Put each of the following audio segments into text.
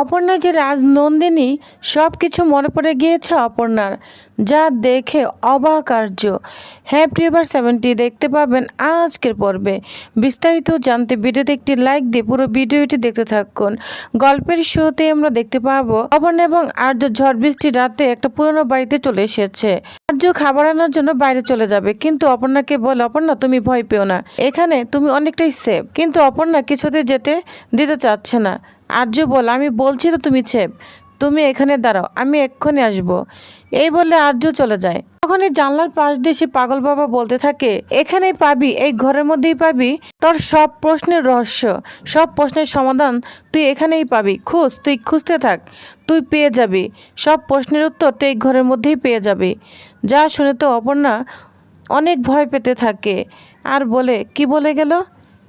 অপর্ণা যে রাজনন্দিনী সব কিছু মনে পড়ে গিয়েছে অপর্ণার, যা দেখে অবাক আর্য হ্যাঁ প্রিয়বার সেভেন্টি দেখতে পাবেন আজকের পর্বে। বিস্তারিত জানতে ভিডিওতে একটি লাইক দিয়ে পুরো ভিডিওটি দেখতে থাকুন। গল্পের শুরুতে আমরা দেখতে পাবো, অপর্ণা এবং আর্য ঝড় বৃষ্টি রাতে একটা পুরনো বাড়িতে চলে এসেছে। আর্য খাবার আনার জন্য বাইরে চলে যাবে, কিন্তু অপর্ণাকে বলে অপর্ণা, তুমি ভয় পেও না। এখানে তুমি অনেকটাই সেফ কিন্তু অপর্ণা কিছুতে যেতে দিতে চাচ্ছে না। আর্য বল আমি বলছি তো তুমি ছেপ, তুমি এখানে দাঁড়াও, আমি এক্ষুনি আসব। এই বলে আর্য চলে যায়। তখন এই জানলার পাশ দিয়ে সে পাগল বাবা বলতে থাকে, এখানেই পাবি, এই ঘরের মধ্যেই পাবি, তোর সব প্রশ্নের রহস্য, সব প্রশ্নের সমাধান তুই এখানেই পাবি, খুঁজ, তুই খুঁজতে থাক, তুই পেয়ে যাবি, সব প্রশ্নের উত্তর তুই এই ঘরের মধ্যেই পেয়ে যাবি। যা শুনে তো অপর্ণা অনেক ভয় পেতে থাকে। আর বলে, কি বলে গেল?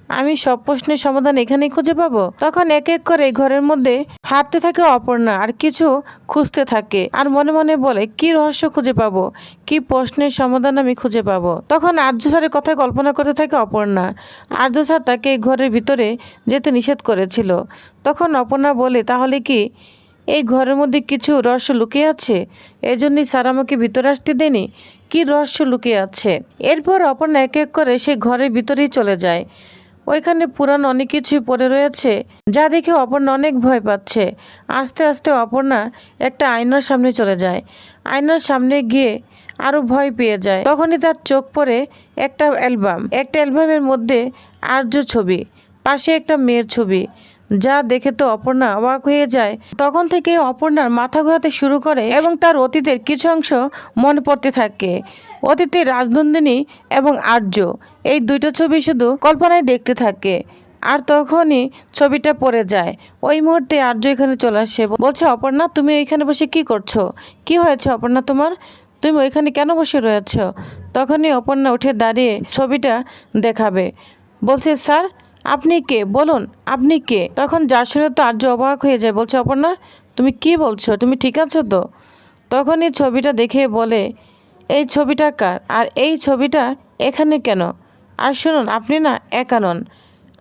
আমি সব প্রশ্নের সমাধান এখানেই খুঁজে পাবো। তখন এক এক করে ঘরের মধ্যে হাঁটতে থাকে অপর্ণা, আর কিছু খুঁজতে থাকে। আর মনে মনে বলে, কি রহস্য খুঁজে পাবো? কি প্রশ্নের সমাধান আমি খুঁজে পাবো? তখন আর্য স্যারের কথা কল্পনা করতে থাকে অপর্ণা। আর্য স্যার তাকে এই ঘরের ভিতরে যেতে নিষেধ করেছিল। তখন অপর্ণা বলে, তাহলে কি এই ঘরের মধ্যে কিছু রহস্য লুকিয়ে আছে? এজন্যই স্যার আমাকে ভিতরে আসতে দেনি কি রহস্য লুকিয়ে আছে? এরপর অপর্ণা এক এক করে সে ঘরের ভিতরেই চলে যায়। ওইখানে পুরানো অনেক কিছুই পড়ে রয়েছে, যা দেখে অপর্ণা অনেক ভয় পাচ্ছে। আস্তে আস্তে অপর্ণা একটা আয়নার সামনে চলে যায়। আয়নার সামনে গিয়ে আরও ভয় পেয়ে যায়। তখনই তার চোখ পড়ে একটা অ্যালবাম। একটা অ্যালবামের মধ্যে আর্য ছবি, পাশে একটা মেয়ের ছবি। যা দেখে তো অপর্ণা অবাক হয়ে যায়। তখন থেকে অপর্ণার মাথা ঘোরাতে শুরু করে এবং তার অতীতের কিছু অংশ মনে পড়তে থাকে। অতীতে রাজনন্দিনী এবং আর্য, এই দুইটা ছবি শুধু কল্পনায় দেখতে থাকে। আর তখনই ছবিটা পড়ে যায়। ওই মুহূর্তে আর্য এখানে চলে আসে। বলছে, অপর্ণা, তুমি এখানে বসে কি করছ? কি হয়েছে অপর্ণা তোমার? তুমি ওইখানে কেন বসে রয়েছ? তখনই অপর্ণা উঠে দাঁড়িয়ে ছবিটা দেখাবে। বলছে, স্যার আপনি কে? বলুন, আপনি কে? তখন যার শুনে তো আর্য অবাক হয়ে যায়, বলছে, অপর্ণা, তুমি কি বলছো? তুমি ঠিক আছো তো? তখন এই ছবিটা দেখে বলে, এই ছবিটা কার? আর এই ছবিটা এখানে কেন? আর শুনুন, আপনি না একা নন।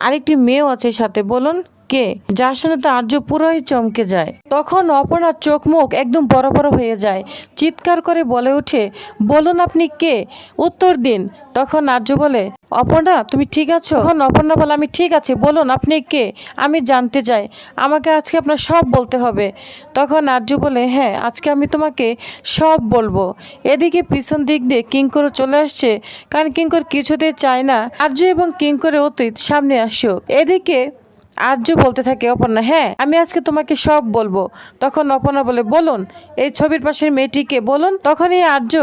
আরেকটি মেয়েও আছে সাথে, বলুন। কে? যা শুনে তো আর্য পুরোই চমকে যায়। তখন অপর্ণার চোখ মুখ একদম বড় বড় হয়ে যায়। চিৎকার করে বলে ওঠে, বলুন আপনি কে? উত্তর দিন। তখন আর্য বলে, অপর্ণা, তুমি ঠিক আছো? তখন অপর্ণা বলে, আমি ঠিক আছে। বলুন আপনি কে? আমি জানতে চাই। আমাকে আজকে আপনার সব বলতে হবে। তখন আর্য বলে হ্যাঁ আজকে আমি তোমাকে সব বলব। এদিকে পিছন দিক দিয়ে কিঙ্কর চলে আসছে। কারণ কিঙ্কর কিছুতে চায় না। আর্য এবং কিঙ্করের অতীত সামনে আসুক। এদিকে আর্য বলতে থাকে, অপর্ণা হ্যাঁ আমি আজকে তোমাকে সব বলব। তখন অপর্ণা বলে, বলুন, এই ছবির পাশের মেয়েটিকে বলুন। তখনই আর্য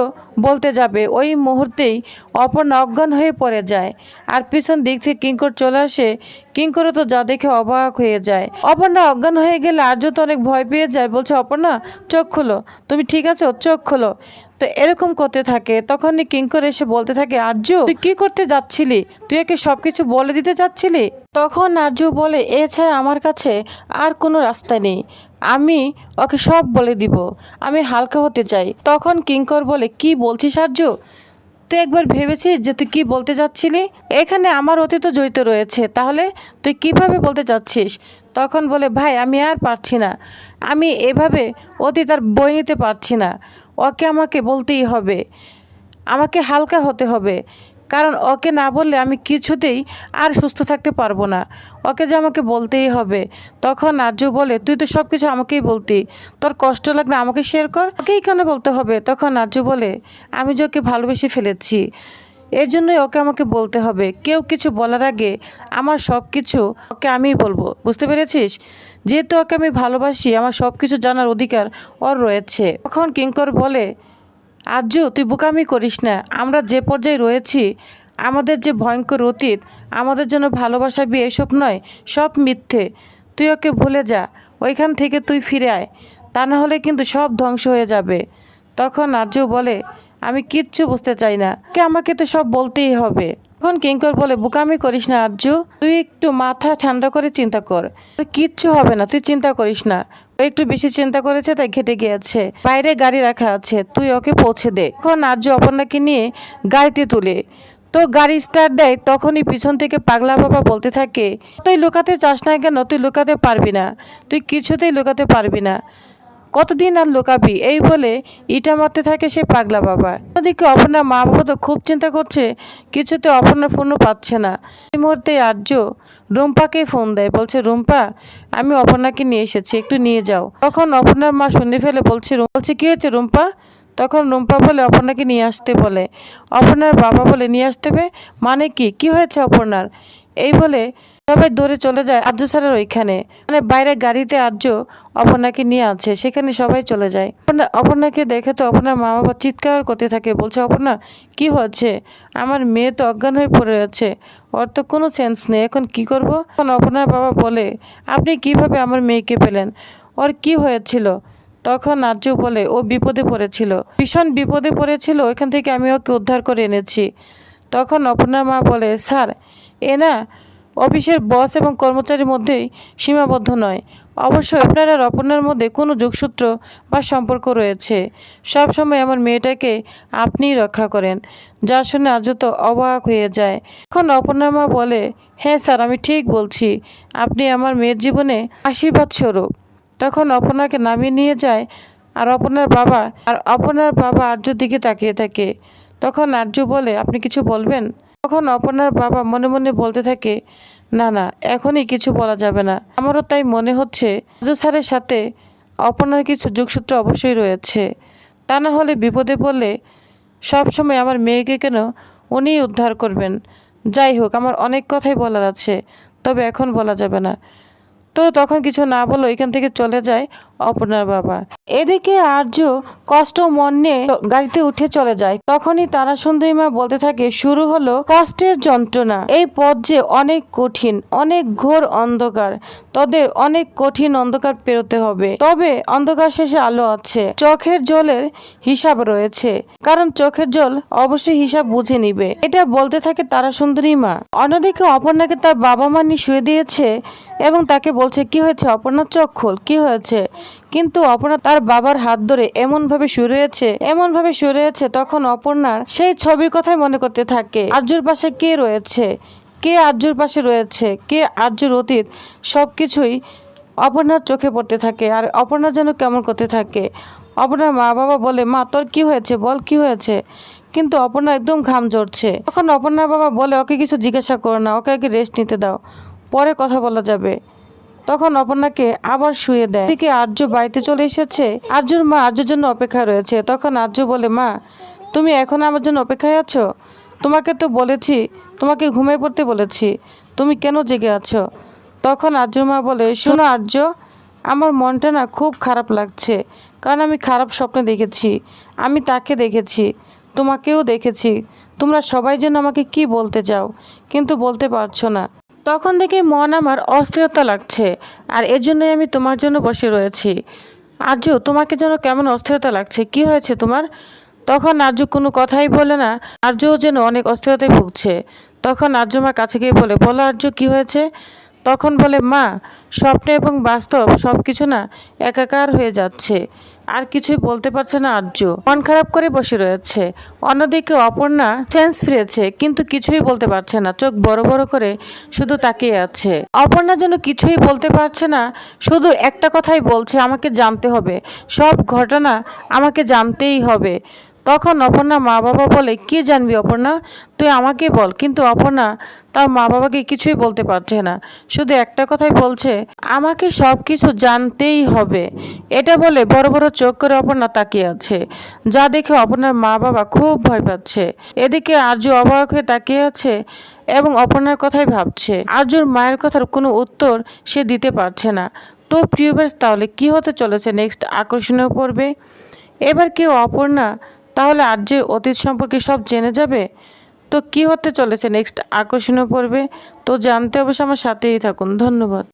বলতে যাবে, ওই মুহূর্তেই অপর্ণা অজ্ঞান হয়ে পড়ে যায়। আর পিছন দিক থেকে কিঙ্কর চলে আসে। কিঙ্করও তো যা দেখে অবাক হয়ে যায়। অপর্ণা অজ্ঞান হয়ে গেলে আর্য তো অনেক ভয় পেয়ে যায়, বলছে, অপর্ণা, চোখ খোলো, তুমি ঠিক আছো? চোখ খোলো। তো এরকম করতে থাকে। তখনই কিঙ্কর এসে বলতে থাকে, আর্য, তুই কি করতে যাচ্ছিলি? তুই একে সবকিছু বলে দিতে চাচ্ছিলি? তখন আর্য বলে এছাড়া আমার কাছে আর কোনো রাস্তা নেই। আমি ওকে সব বলে দিব। আমি হালকা হতে চাই। তখন কিঙ্কর বলে, কি বলছিস আর্য তুই একবার ভেবেছিস যে তুই কি বলতে যাচ্ছিলি? এখানে আমার অতীত জড়িত রয়েছে। তাহলে তুই কীভাবে বলতে চাচ্ছিস তখন বলে, ভাই, আমি আর পারছি না। আমি এভাবে অতীত আর বই নিতে পারছি না। ওকে আমাকে বলতেই হবে। আমাকে হালকা হতে হবে। কারণ ওকে না বললে আমি কিছুতেই আর সুস্থ থাকতে পারব না। ওকে যে আমাকে বলতেই হবে। তখন আর্য বলে, তুই তো সব কিছু আমাকেই বলতি। তোর কষ্ট লাগলে আমাকে শেয়ার কর। ওকেই কেন বলতে হবে? তখন আর্য বলে, আমি যে ওকে ভালোবেসে ফেলেছি এর জন্যই ওকে আমাকে বলতে হবে। কেউ কিছু বলার আগে আমার সব কিছু ওকে আমিই বলব। বুঝতে পেরেছিস? যেহেতু ওকে আমি ভালোবাসি, আমার সব কিছু জানার অধিকার ওর রয়েছে। তখন কিঙ্কর বলে আর্য তুই বোকামি করিস না। আমরা যে পর্যায়ে রয়েছি, আমাদের যে ভয়ঙ্কর অতীত, আমাদের জন্য ভালোবাসা বিয়ে এসব নয়, সব মিথ্যে। তুই ওকে ভুলে যা, ওইখান থেকে তুই ফিরে আয়। তা না হলে কিন্তু সব ধ্বংস হয়ে যাবে। তখন আর্য বলে, আমি কিচ্ছু বুঝতে চাই না। কে আমাকে তো সব বলতেই হবে। তখন কিঙ্কর বলে, বোকামি করিস না আর্য, তুই একটু মাথা ঠান্ডা করে চিন্তা কর। তোর কিচ্ছু হবে না, তুই চিন্তা করিস না। একটু বেশি চিন্তা করেছে, তাই ঘেটে গিয়েছে। বাইরে গাড়ি রাখা আছে, তুই ওকে পৌঁছে দে। এখন আর্য অপর্ণাকে নিয়ে গাড়িতে তুলে। তো গাড়ি স্টার্ট দেয়, তখনই পিছন থেকে পাগলা বাবা বলতে থাকে, তুই লুকাতে চাস না কেন? তুই লুকাতে পারবি না। তুই কিছুতেই লুকাতে পারবি না। কতদিন আর লুকাবি? এই বলে ইটা মারতে থাকে সে পাগলা বাবা। ওদিকে অপর্ণার মা বাবা তো খুব চিন্তা করছে, কিছুতে অপর্ণার ফোনও পাচ্ছে না। এই মুহূর্তে আর্য রুম্পাকে ফোন দেয়, বলছে, রুম্পা, আমি অপর্ণাকে নিয়ে এসেছি, একটু নিয়ে যাও। তখন অপর্ণার মা শুনে ফেলে, বলছে বলছে, কী হয়েছে রুম্পা? তখন রুম্পা বলে, অপর্ণাকে নিয়ে আসতে, বলে। অপর্ণার বাবা বলে, নিয়ে আসতে হবে মানে কি? কি হয়েছে অপর্ণার? এই বলে সবাই দৌড়ে চলে যায় আর্য স্যারের ওইখানে। মানে বাইরে গাড়িতে আর্য অপর্ণাকে নিয়ে আছে, সেখানে সবাই চলে যায়। অপর্ণা, অপর্ণাকে দেখে তো অপর্ণার মা বাবা চিৎকার করতে থাকে, বলছে, অপর্ণা, কি হচ্ছে? আমার মেয়ে তো অজ্ঞান হয়ে পড়ে আছে, ওর তো কোনো সেন্স নেই, এখন কি করব? তখন অপর্ণার বাবা বলে, আপনি কীভাবে আমার মেয়েকে পেলেন? ওর কি হয়েছিল? তখন আর্য বলে, ও বিপদে পড়েছিল, ভীষণ বিপদে পড়েছিল, ওইখান থেকে আমি ওকে উদ্ধার করে এনেছি। তখন অপর্ণার মা বলে, স্যার, এ না অফিসের বস এবং কর্মচারীর মধ্যেই সীমাবদ্ধ নয়। অবশ্যই আপনার আর অপর্ণার মধ্যে কোনো যোগসূত্র বা সম্পর্ক রয়েছে। সব সময় আমার মেয়েটাকে আপনিই রক্ষা করেন যা শুনে আজ তো অবাক হয়ে যায়। এখন অপর্ণার মা বলে হ্যাঁ স্যার, আমি ঠিক বলছি। আপনি আমার মেয়ের জীবনে আশীর্বাদ স্বরূপ। তখন অপর্ণাকে নামিয়ে নিয়ে যায়, আর অপর্ণার বাবা, আর অপর্ণার বাবা আর্যর দিকে তাকিয়ে থাকে। তখন আর্য বলে, আপনি কিছু বলবেন? তখন অপর্ণার বাবা মনে মনে বলতে থাকে, না না, এখনই কিছু বলা যাবে না। আমারও তাই মনে হচ্ছে, রাজু স্যারের সাথে অপর্ণার কিছু যোগসূত্র অবশ্যই রয়েছে। তা না হলে বিপদে পড়লে সবসময় আমার মেয়েকে কেন উনিই উদ্ধার করবেন? যাই হোক, আমার অনেক কথাই বলার আছে, তবে এখন বলা যাবে না। তো তখন কিছু না বলো এখান থেকে চলে যায় অপর্ণার বাবা। এদিকে আর্য কষ্ট মন গাড়িতে উঠে চলে যায়। তখনই তারা সুন্দরী মা বলতে থাকে, শুরু হলো কষ্টের যন্ত্রণা। এই পথ যে অনেক কঠিন, অনেক ঘোর অন্ধকার, তোদের অনেক কঠিন অন্ধকার পেরোতে হবে। তবে অন্ধকার শেষে আলো আছে, চোখের জলের হিসাব রয়েছে। কারণ চোখের জল অবশ্যই হিসাব বুঝে নিবে। এটা বলতে থাকে তারা সুন্দরী মা। অন্যদিকে অপর্ণাকে তার বাবা মা নিয়ে শুয়ে দিয়েছে এবং তাকে বলছে, কি হয়েছে অপর্ণা? চোখ খোল, কি হয়েছে? কিন্তু অপর্ণা তার বাবার হাত ধরে এমনভাবে রয়েছে এমনভাবে রয়েছে তখন অপর্ণার সেই ছবির কথাই মনে করতে থাকে। আর্যুর পাশে কে রয়েছে? কে আর্যুর পাশে রয়েছে? কে আর্যুর অতীত? সব কিছুই অপর্ণার চোখে পড়তে থাকে আর অপর্ণা যেন কেমন করতে থাকে। অপর্ণার মা বাবা বলে, মা, তোর কি হয়েছে? বল, কি হয়েছে? কিন্তু অপর্ণা একদম ঘাম ঝরছে। তখন অপর্ণার বাবা বলে, ওকে কিছু জিজ্ঞাসা করো না, ওকে আগে রেস্ট নিতে দাও, পরে কথা বলা যাবে। তখন অপর্ণাকে আবার শুয়ে দেয়। এদিকে আর্য বাড়িতে চলে এসেছে। আর্যর মা আর্যর জন্য অপেক্ষা রয়েছে। তখন আর্য বলে, মা, তুমি এখন আমার জন্য অপেক্ষায় আছো? তোমাকে তো বলেছি, তোমাকে ঘুমিয়ে পড়তে বলেছি। তুমি কেন জেগে আছো? তখন আর্যর মা বলে, শোনো আর্য, আমার মনটা না খুব খারাপ লাগছে। কারণ আমি খারাপ স্বপ্ন দেখেছি। আমি তাকে দেখেছি, তোমাকেও দেখেছি। তোমরা সবাই যেন আমাকে কি বলতে চাও, কিন্তু বলতে পারছ না। তখন থেকে মন আমার অস্থিরতা লাগছে, আর এর জন্যই আমি তোমার জন্য বসে রয়েছি। আর্য, তোমাকে যেন কেমন অস্থিরতা লাগছে, কি হয়েছে তোমার? তখন আর্য কোনো কথাই বলে না, আর্যও যেন অনেক অস্থিরতায় ভুগছে। তখন আর্য মা কাছে গিয়ে বলে, বলো আর্য, কি হয়েছে? তখন বলে, মা, স্বপ্ন এবং বাস্তব সব কিছু না একাকার হয়ে যাচ্ছে। আর কিছুই বলতে পারছে না আর্য। মন খারাপ করে বসে রয়েছে। অন্যদিকে অপর্ণা সেন্স ফিরেছে, কিন্তু কিছুই বলতে পারছে না। চোখ বড় বড় করে শুধু তাকিয়ে আছে। অপর্ণা যেন কিছুই বলতে পারছে না, শুধু একটা কথাই বলছে, আমাকে জানতে হবে। সব ঘটনা আমাকে জানতেই হবে। তখন অপর্ণা মা বাবা বলে, কি জানবি অপর্ণা? তুই আমাকে বল। কিন্তু অপর্ণা তার মা বাবাকে কিছুই বলতে পারছে না। শুধু একটা কথাই বলছে, আমাকে সব কিছু জানতেই হবে। এটা বলে বড় বড় চোখ করে অপর্ণা তাকিয়ে আছে। যা দেখে অপর্ণার মা বাবা খুব ভয় পাচ্ছে। এদিকে আর্য অবাক হয়ে তাকিয়ে আছে এবং অপর্ণার কথাই ভাবছে। আর্যর মায়ের কথার কোনো উত্তর সে দিতে পারছে না। তো প্রিয়বাস তাহলে কি হতে চলেছে নেক্সট আকর্ষণীয় পড়বে এবার কেউ অপর্ণা তাহলে আর যে অতীত সম্পর্কে সব জেনে যাবে? তো কি হতে চলেছে? নেক্সট আকর্ষণীয় পড়বে তো জানতে অবশ্য আমার সাথেই থাকুন। ধন্যবাদ।